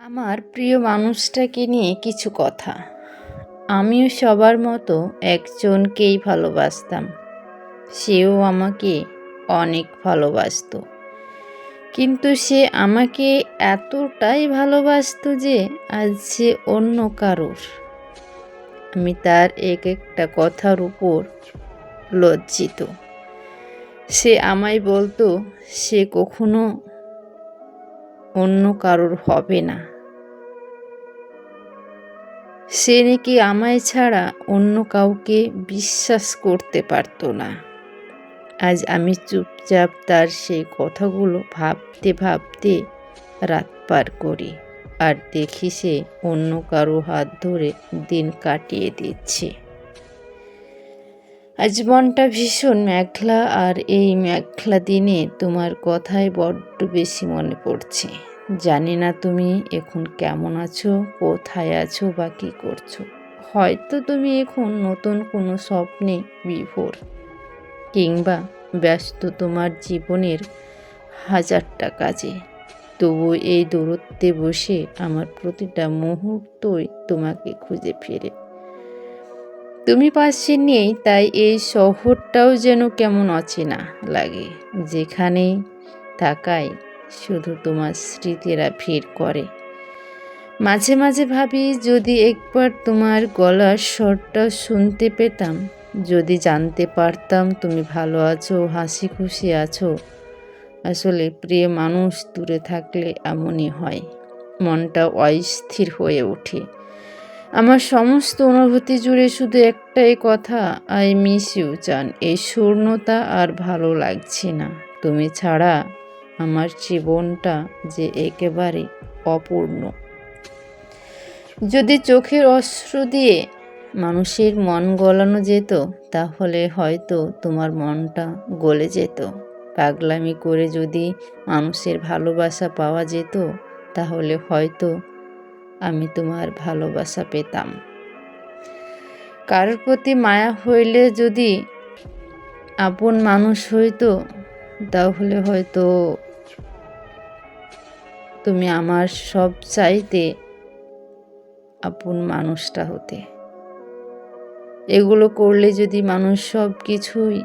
আমার প্রিয় মানুষটাকে নিয়ে কিছু কথা। আমিও সবার মতো একজনকেই ভালোবাসতাম। সেও আমাকে অনেক ভালোবাসতো। কিন্তু সে আমাকে এতটাই ভালোবাসতো যে আজ সে অন্য কারোর। আমি তার এক একটা কথার উপর লজ্জিত। সে আমায় বলতো, সে কখনো অন্য কারোর হবে না। সে নাকি আমায় ছাড়া অন্য কাউকে বিশ্বাস করতে পারতো না। আজ আমি চুপচাপ তার সেই কথাগুলো ভাবতে ভাবতে রাত পার করি আর দেখি সে অন্য কারও হাত ধরে দিন কাটিয়ে দিচ্ছে। আজ মনটা ভীষণ মেঘলা আর এই মেঘলা দিনে তোমার কথাই বড্ড বেশি মনে পড়ছে। জানি না তুমি এখন কেমন আছো, কোথায় আছো বা কী করছ। হয়তো তুমি এখন নতুন কোনো স্বপ্নে বিভোর, কিংবা ব্যস্ত তোমার জীবনের হাজারটা কাজে। তবু এই দূরত্বে বসে আমার প্রতিটা মুহূর্তই তোমাকে খুঁজে ফেরে। তুমি পাশে নেই, তাই এই শহরটাও যেন কেমন অচেনা লাগে। যেখানে তাকাই শুধু তোমার স্মৃতিরা ভিড় করে। মাঝে মাঝে ভাবি, যদি একবার তোমার গলার স্বরটা শুনতে পেতাম, যদি জানতে পারতাম তুমি ভালো আছো হাসি খুশি আছো। আসলে প্রিয় মানুষ দূরে থাকলে এমনই হয়, মনটা অস্থির হয়ে ওঠে। আমার সমস্ত অনুভূতি জুড়ে শুধু একটাই কথা আই মিস ইউ চান এই শূন্যতা আর ভালো লাগছে না। তুমি ছাড়া আমার জীবনটা যে একেবারে অপূর্ণ। যদি চোখের অশ্রু দিয়ে মানুষের মন গলানো যেত, তাহলে হয়তো তোমার মনটা গলে যেত। পাগলামি করে যদি মানুষের ভালোবাসা পাওয়া যেত, তাহলে হয়তো আমি তোমার ভালোবাসা পেতাম। কারোর প্রতি মায়া হইলে যদি আপন মানুষ হইতো, তাহলে হয়তো তুমি আমার সব চাইতে আপন মানুষটা হতে। এগুলো করলে যদি মানুষ সব কিছুই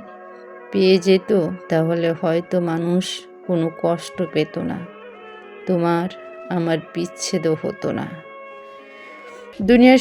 পেয়ে যেত, তাহলে হয়তো মানুষ কোনো কষ্ট পেত না। তোমার আমার বিচ্ছেদও হতো না। দুনিয়ার